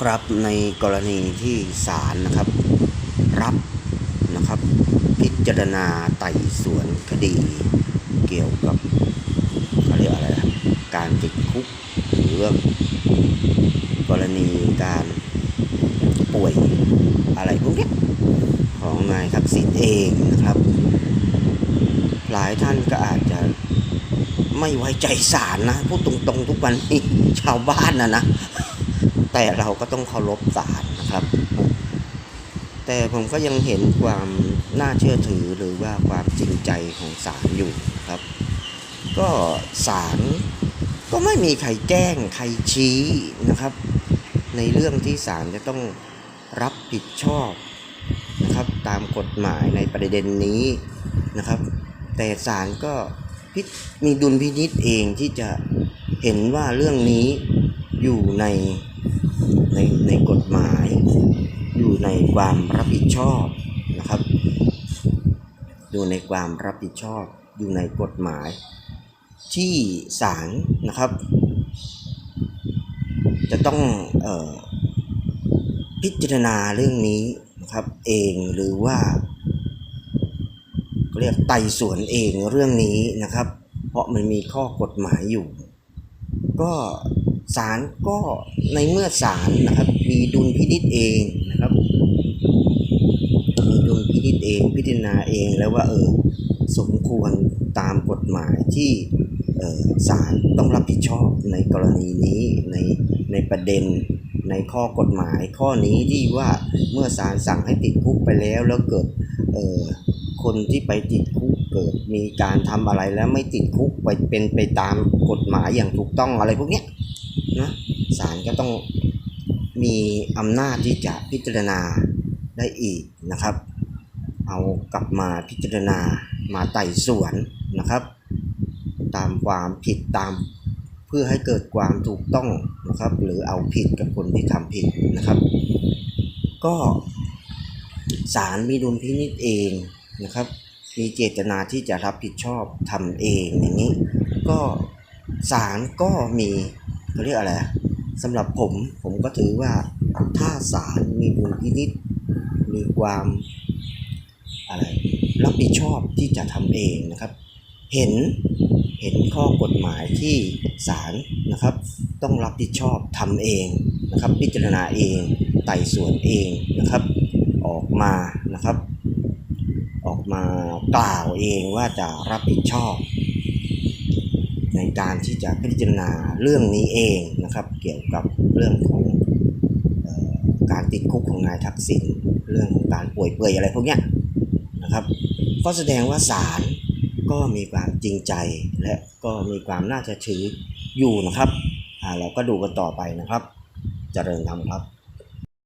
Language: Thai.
ครับในกรณีที่ศาลนะครับ รับนะครับ พิจารณาไต่สวนคดี เกี่ยวกับเขาเรียกอะไรนะการติดคุกหรือว่ากรณีการป่วยอะไรพวกนี้ของนายทักษิณเองนะครับ หลายท่านก็อาจจะไม่ไว้ใจศาลนะพูดตรงๆทุกวันนี้ชาวบ้านนะนะ แต่เราก็ต้องเคารพศาลนะครับ แต่ผมก็ยังเห็นความน่าเชื่อถือหรือว่าความจริงใจของศาลอยู่ครับ ก็ศาลก็ไม่มีใครแจ้งใครชี้นะครับ ในเรื่องที่ศาลจะต้องรับผิดชอบนะครับ ตามกฎหมายในประเด็นนี้นะครับ แต่ศาลก็พิมีดุลพินิษเองที่จะเห็นว่าเรื่องนี้อยู่ในในกฎหมาย อยู่ ในความรับผิดชอบนะครับ อยู่ในความรับผิดชอบอยู่ในกฎหมาย ที่ศาลนะครับ จะต้องออพิจารณาเรื่องนี้นะครับเองหรือว่า เรียกไต่สวนเองเรื่องนี้นะครับ เพราะมันมีข้อกฎหมายอยู่ ก็ ศาลก็ในเมื่อศาลนะครับมีดุลพินิจเองนะครับมีดุลพินิจเองพิจารณาเองแล้วว่าเออสมควรตามกฎหมายที่ศาลต้องรับผิดชอบในกรณีนี้ในในประเด็นในข้อกฎหมายข้อนี้ที่ว่าเมื่อศาลสั่งให้ติดคุกไปแล้วแล้วเกิดเออคนที่ไปติดคุกเกิดมีการทำอะไรแล้วไม่ติดคุกไปเป็นไปตามกฎหมายอย่างถูกต้องอะไรพวกเนี้ย นะศาลก็ต้องมีอำนาจที่จะพิจารณาได้อีกนะครับ เอากลับมาพิจารณามาไต่สวนนะครับ ตามความผิดตามเพื่อให้เกิดความถูกต้องนะครับ หรือเอาผิดกับคนที่ทำผิดนะครับ ก็ศาลมีดุลพินิจเองนะครับ มีเจตนาที่จะรับผิดชอบทำเองอย่างนี้ ก็ศาลก็มี เขาเรียกอะไรสำหรับผมผมก็ถือว่าถ้าศาลมีดุลพินิจมีความอะไรรับผิดชอบที่จะทำเองนะครับ เห็นเห็นข้อกฎหมายที่ศาลนะครับ ต้องรับผิดชอบทำเองนะครับ พิจารณาเองไต่สวนเองนะครับ ออกมานะครับ ออกมากล่าวเองว่าจะรับผิดชอบ ในการที่จะพิจารณาเรื่องนี้เองนะครับ เกี่ยวกับเรื่องของออการติดคุกของนายทักษิณเรื่องของการป่วยเปื่อยอะไรพวกเนี้ยนะครับก็แสดงว่าศาลก็มีความจริงใจและก็มีความน่าจะถืออยู่นะครับอ่าเราก็ดูกันต่อไปนะครับ เจริญธรรมครับ